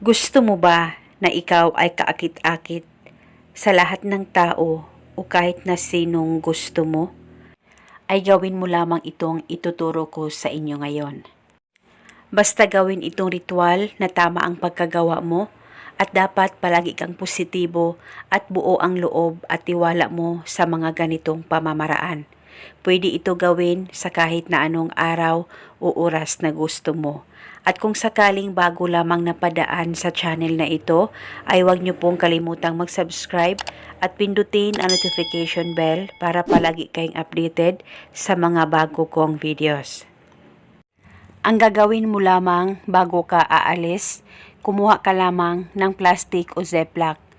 Gusto mo ba na ikaw ay kaakit-akit sa lahat ng tao o kahit na sinong gusto mo? Ay gawin mo lamang itong ituturo ko sa inyo ngayon. Basta gawin itong ritual na tama ang pagkagawa mo at dapat palagi kang positibo at buo ang loob at tiwala mo sa mga ganitong pamamaraan. Pwede ito gawin sa kahit na anong araw o oras na gusto mo. At kung sakaling bago lamang napadaan sa channel na ito, ay huwag niyo pong kalimutang mag-subscribe at pindutin ang notification bell para palagi kayong updated sa mga bago kong videos. Ang gagawin mo lamang bago ka aalis, kumuha ka lamang ng plastic o ziplock.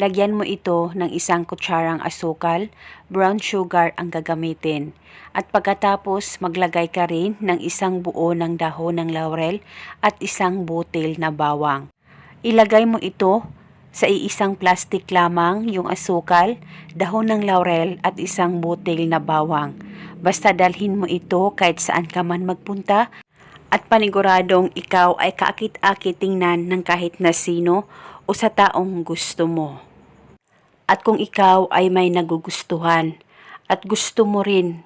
Lagyan mo ito ng isang kutsarang asukal, brown sugar ang gagamitin. At pagkatapos maglagay ka rin ng isang buo ng dahon ng laurel at isang butil na bawang. Ilagay mo ito sa iisang plastic lamang yung asukal, dahon ng laurel at isang butil na bawang. Basta dalhin mo ito kahit saan ka man magpunta at paniguradong ikaw ay kaakit-akit tingnan ng kahit na sino o sa taong gusto mo. At kung ikaw ay may nagugustuhan at gusto mo rin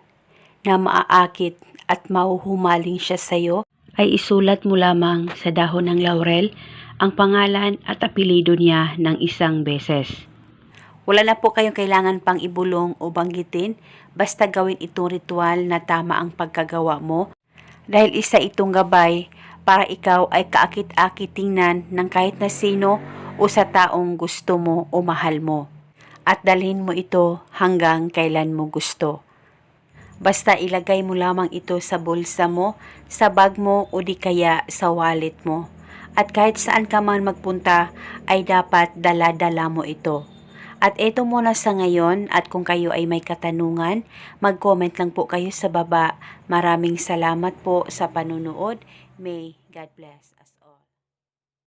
na maaakit at mauhumaling siya sa iyo, ay isulat mo lamang sa dahon ng laurel ang pangalan at apelido niya ng isang beses. Wala na po kayong kailangan pang ibulong o banggitin, basta gawin itong ritual na tama ang pagkagawa mo dahil isa itong gabay para ikaw ay kaakit-akit tingnan ng kahit na sino o sa taong gusto mo o mahal mo. At dalhin mo ito hanggang kailan mo gusto. Basta ilagay mo lamang ito sa bulsa mo, sa bag mo o di kaya sa wallet mo. At kahit saan ka man magpunta ay dapat dala-dala mo ito. At ito muna sa ngayon at kung kayo ay may katanungan, mag-comment lang po kayo sa baba. Maraming salamat po sa panunood. May God bless us.